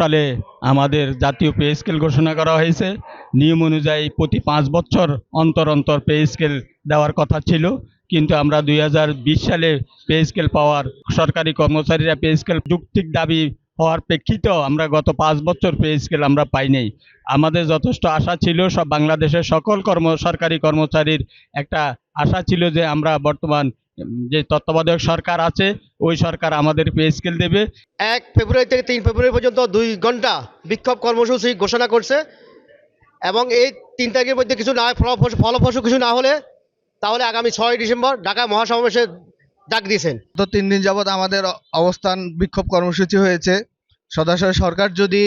সালে আমাদের জাতীয় পে স্কেল ঘোষণা করা হয়েছে। নিয়ম অনুযায়ী প্রতি পাঁচ বছর অন্তর অন্তর পে স্কেল দেওয়ার কথা ছিল। কিন্তু আমরা দু হাজার বিশ সালে পে স্কেল পাওয়ার সরকারি কর্মচারীরা পে স্কেল যুক্তিক দাবি হওয়ার প্রেক্ষিতেও আমরা গত পাঁচ বছর পে স্কেল আমরা পাই নাই আমাদের যথেষ্ট আশা ছিল, সব বাংলাদেশের সকল কর্ম, সরকারি কর্মচারীর একটা আশা ছিল যে আমরা বর্তমান যে তত্ত্বাবধায়ক সরকার আছে ওই সরকার আমাদের পে স্কেল দেবে। এক ফেব্রুয়ারি থেকে তিন ফেব্রুয়ারি পর্যন্ত দুই ঘণ্টা বিক্ষোভ কর্মসূচি ঘোষণা করছে এবং এই তিন তারিখের মধ্যে কিছু না ফলপ্রসূ ফলপ্রসূ কিছু না হলে তাহলে আগামী ছয় ডিসেম্বর ঢাকা মহাসমাবেশে ডাক দিয়েছেন। তো তিন দিন যাবৎ আমাদের অবস্থান বিক্ষোভ কর্মসূচি হয়েছে। সদাশয় সরকার যদি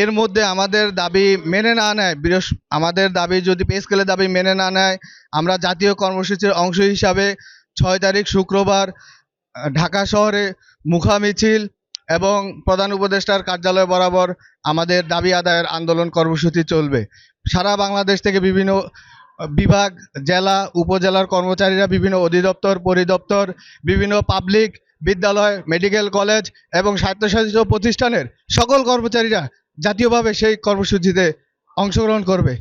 এর মধ্যে আমাদের দাবি মেনে না নেয় বৃহস্প আমাদের দাবি যদি পে স্কেলের দাবি মেনে না নেয় আমরা জাতীয় কর্মসূচির অংশ হিসাবে ছয় তারিখ শুক্রবার ঢাকা শহরে মুখা মিছিল এবং প্রধান উপদেষ্টার কার্যালয় বরাবর আমাদের দাবি আদায়ের আন্দোলন কর্মসূচি চলবে। সারা বাংলাদেশ থেকে বিভিন্ন বিভাগ, জেলা, উপজেলার কর্মচারীরা, বিভিন্ন অধিদপ্তর, পরিদপ্তর, বিভিন্ন পাবলিক বিদ্যালয়, মেডিকেল কলেজ এবং স্বায়ত্তশাসিত প্রতিষ্ঠানের সকল কর্মচারীরা জাতীয়ভাবে সেই কর্মসূচিতে অংশগ্রহণ করবে।